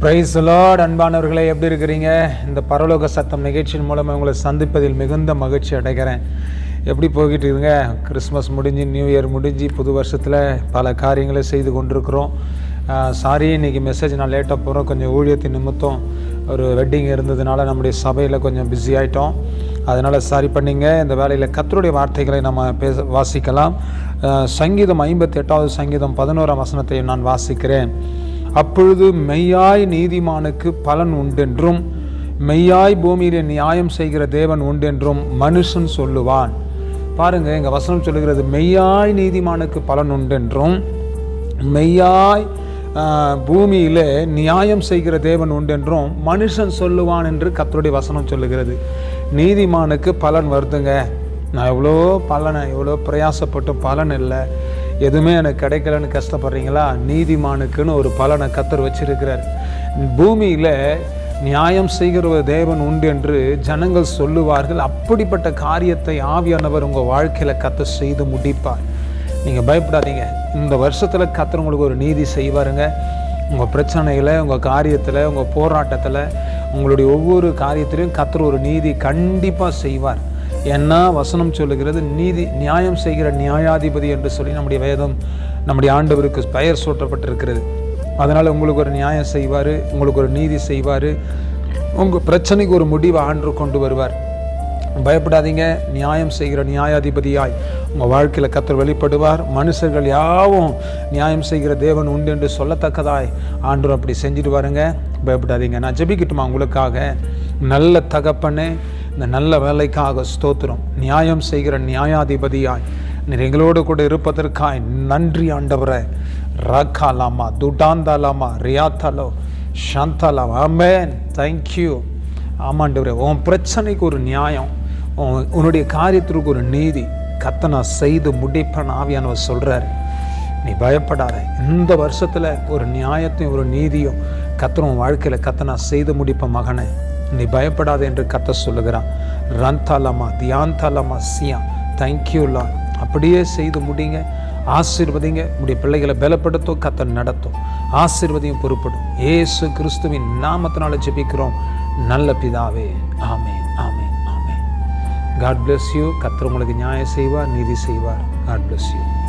Price Lord அன்பானவர்களே எப்படி இருக்கிறீங்க? இந்த பரலோக சத்தம் நிகழ்ச்சியின் மூலமாக உங்களை சந்திப்பதில் மிகுந்த மகிழ்ச்சி அடைகிறேன். எப்படி போய்கிட்டு இருங்க கிறிஸ்மஸ் முடிஞ்சு நியூ இயர் முடிஞ்சு புது வருஷத்தில் பல காரியங்களை செய்து கொண்டிருக்கிறோம். சாரி இன்றைக்கி மெசேஜ் நான் லேட்டாக போகிறோம் கொஞ்சம் ஊழியத்தை நிமித்தம் ஒரு வெட்டிங் இருந்ததுனால நம்முடைய சபையில் கொஞ்சம் பிஸி ஆகிட்டோம் அதனால் சாரி பண்ணிங்க. இந்த வேலையில் கத்தருடைய வார்த்தைகளை நம்ம பேச வாசிக்கலாம். சங்கீதம் ஐம்பத்தி எட்டாவது சங்கீதம் பதினோராம் வசனத்தை நான் வாசிக்கிறேன். அப்பொழுது மெய்யாய் நீதிமானுக்கு பலன் உண்டென்றும் மெய்யாய் பூமியிலே நியாயம் செய்கிற தேவன் உண்டென்றும் மனுஷன் சொல்லுவான். பாருங்க எங்கள் வசனம் சொல்லுகிறது மெய்யாய் நீதிமானுக்கு பலன் உண்டென்றும் மெய்யாய் ஆஹ், பூமியிலே நியாயம் செய்கிற தேவன் உண்டென்றும் மனுஷன் சொல்லுவான் என்று கத்தருடைய வசனம் சொல்லுகிறது. நீதிமானுக்கு பலன் வருதுங்க. நான் எவ்வளோ பலனை எவ்வளோ பிரயாசப்பட்டு பலன் இல்லை. எதுவுமே எனக்கு கிடைக்கலன்னு கஷ்டப்படுறீங்களா? நீதிமானுக்குன்னு ஒரு பலனை கத்தர் வச்சிருக்கிறார். பூமியில் நியாயம் செய்கிற தேவன் உண்டு என்று ஜனங்கள் சொல்லுவார்கள். அப்படிப்பட்ட காரியத்தை ஆவியானவர் உங்கள் வாழ்க்கையில் கத்த செய்து முடிப்பார். நீங்கள் பயப்படாதீங்க. இந்த வருஷத்தில் கத்தர் உங்களுக்கு ஒரு நீதி செய்வாருங்க. உங்கள் பிரச்சனையில் உங்கள் காரியத்தில் உங்கள் போராட்டத்தில் உங்களுடைய ஒவ்வொரு காரியத்திலையும் கத்தர் ஒரு நீதி கண்டிப்பாக செய்வார். ஏன்னா வசனம் சொல்லுகிறது? நீதி நியாயம் செய்கிற நியாயாதிபதி என்று சொல்லி நம்முடைய வேதம் நம்முடைய ஆண்டவருக்கு பெயர் சூட்டப்பட்டிருக்கிறது. அதனால் உங்களுக்கு ஒரு நியாயம் செய்வார் உங்களுக்கு ஒரு நீதி செய்வார். உங்கள் பிரச்சனைக்கு ஒரு முடிவை ஆண்டு கொண்டு வருவார். பயப்படாதீங்க நியாயம் செய்கிற நியாயாதிபதியாய் உங்கள் வாழ்க்கையில் கத்தர் வெளிப்படுவார். மனுஷர்கள் யாவும் நியாயம் செய்கிற தேவன் உண்டு என்று சொல்லத்தக்கதாய் ஆண்டவர் அப்படி செஞ்சுட்டு வாருங்க பயப்படாதீங்க. நான் ஜெபிக்கட்டுமா உங்களுக்காக? நல்ல தகப்பன்னு இந்த நல்ல வேலைக்காக ஸ்தோத்திரம். நியாயம் செய்கிற நியாயாதிபதியாய் நீர் எங்களோடு கூட இருப்பதற்காய் நன்றி ஆண்டவரே. ரக்காலாமா துடாந்தாலாமா ரியாத்தாலோ சாந்தாலாமா ஆமேன். தேங்க்யூ ஆமாண்டவரே உன் பிரச்சனைக்கு ஒரு நியாயம் உன்னுடைய காரியத்திற்கு ஒரு நீதி. கத்த நான் செய்து முடிப்பேன் ஆவியானவர் சொல்கிறாரு நீ பயப்படாத. இந்த வருஷத்தில் ஒரு நியாயத்தையும் ஒரு நீதியும் கத்தர் வாழ்க்கையில் கத்த நான் செய்து முடிப்பேன் மகனை. நீ பயப்படாத என்று கத்த சொல்லுகிறான். ரந்தாலமா தியாந்தாலமா சியா. தேங்க்யூலா அப்படியே செய்து முடிங்க ஆசீர்வதிங்க. உடைய பிள்ளைகளை பலப்படுத்தும் கத்த நடத்தும். ஆசீர்வதியும் பொறுப்படும். ஏசு கிறிஸ்துவின் நாமத்தினால ஜெபிக்கிறோம். நல்ல பிதாவே. ஆமே ஆமே ஆமே காட் பிளஸ் யூ கத்தர் உங்களுக்கு நியாயம் செய்வார் நீதி செய்வார். God bless you